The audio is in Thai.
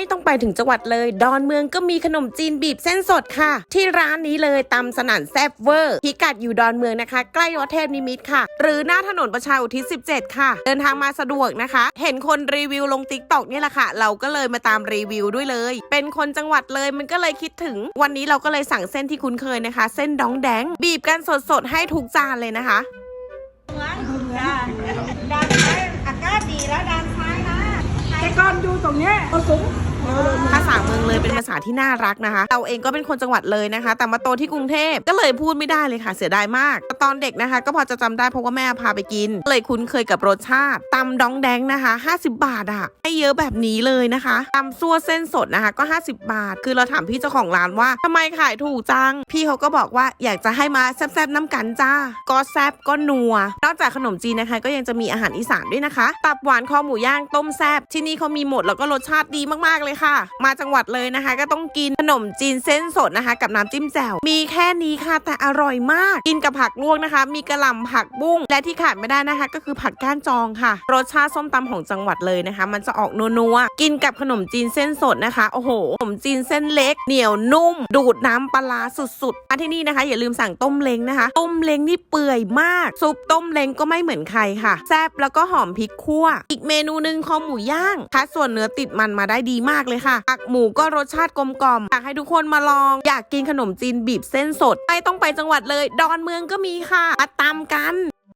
ไม่ต้องไปถึงจังหวัดเลย ดอนเมืองก็มีขนมจีนบีบเส้นสดค่ะ ที่ร้านนี้เลยตำสนั่นแซบเวอร์พิกัดอยู่ดอนเมืองนะคะ ใกล้วัดเทพนิมิตค่ะ หรือหน้าถนนประชาอุทิศ 17 ค่ะ เดินทางมาสะดวกนะคะ เห็นคนรีวิวลงติ๊กต็อกนี่แหละค่ะ เราก็เลยมาตามรีวิวด้วยเลย เป็นคนจังหวัดเลยมันก็เลยคิดถึง วันนี้เราก็เลยสั่งเส้นที่คุ้นเคยนะคะ เส้นดองแดง บีบกันสดๆให้ทุกจานเลยนะคะจ้าด้านซ้ายอากาศดีแล้วด้านซ ก่อนอยู่ตรงเนี้ยเอาสูงภาษา ภาษาที่น่ารักนะคะ เราเองก็เป็นคนจังหวัดเลยนะคะ แต่มาโตที่กรุงเทพก็เลยพูดไม่ได้เลยค่ะเสียดายมากตตอนเด็กนะคะ ก็พอจะจำได้เพราะว่าแม่พาไปกิน เลยคุ้นเคยกับรสชาติตำดองแดงนะคะ 50 บาทอะให้เยอะแบบนี้เลยนะคะตำซั่วเส้นสดนะคะก็ 50 บาท คือเราถามพี่เจ้าของร้านว่าทำไมขายถูกจัง พี่เขาก็บอกว่าอยากจะให้มาแซบๆน้ำกันจ้าก็แซบก็นัวนอกจากขนมจีนนะคะ ก็ยังจะมีอาหารอีสานด้วยนะคะ ตับหวานคอหมูย่างต้มแซบที่นี่เขามีหมดแล้วก็รสชาติดีมากๆเลยค่ะ มาจังหวัดเลยนะคะก็ต้องกินขนมจีนเส้นสดนะคะ กับน้ำจิ้มแจ่วมีแค่นี้ค่ะแต่อร่อยมาก กินกับผักลวกนะคะ มีกระหล่ำผักบุ้งและที่ขาดไม่ได้นะคะ ก็คือผักก้านจองค่ะ รสชาติส้มตำของจังหวัดเลยนะคะ มันจะออกนัวๆกินกับขนมจีนเส้นสดนะคะโอ้โหขนมจีนเส้นเล็ก เหนียวนุ่ม ดูดน้ำปลาสุดๆมาที่นี่นะคะ อย่าลืมสั่งต้มเล้งนะคะ ต้มเล้งนี่เปื่อยมาก ซุปต้มเล้งก็ไม่เหมือนใครค่ะแซ่บแล้วก็หอมพริกคั่ว อีกเมนูหนึ่งคอหมูย่างคัดส่วนเนื้อติดมันมาได้ดีมากเลยค่ะผักหมูก็รสชาาติกลมกล่อมอยากให้ทุกคนมาลอง อยากกินขนมจีนบีบเส้นสดไม่ต้องไปจังหวัดเลย ดอนเมืองก็มีค่ะมาตามกัน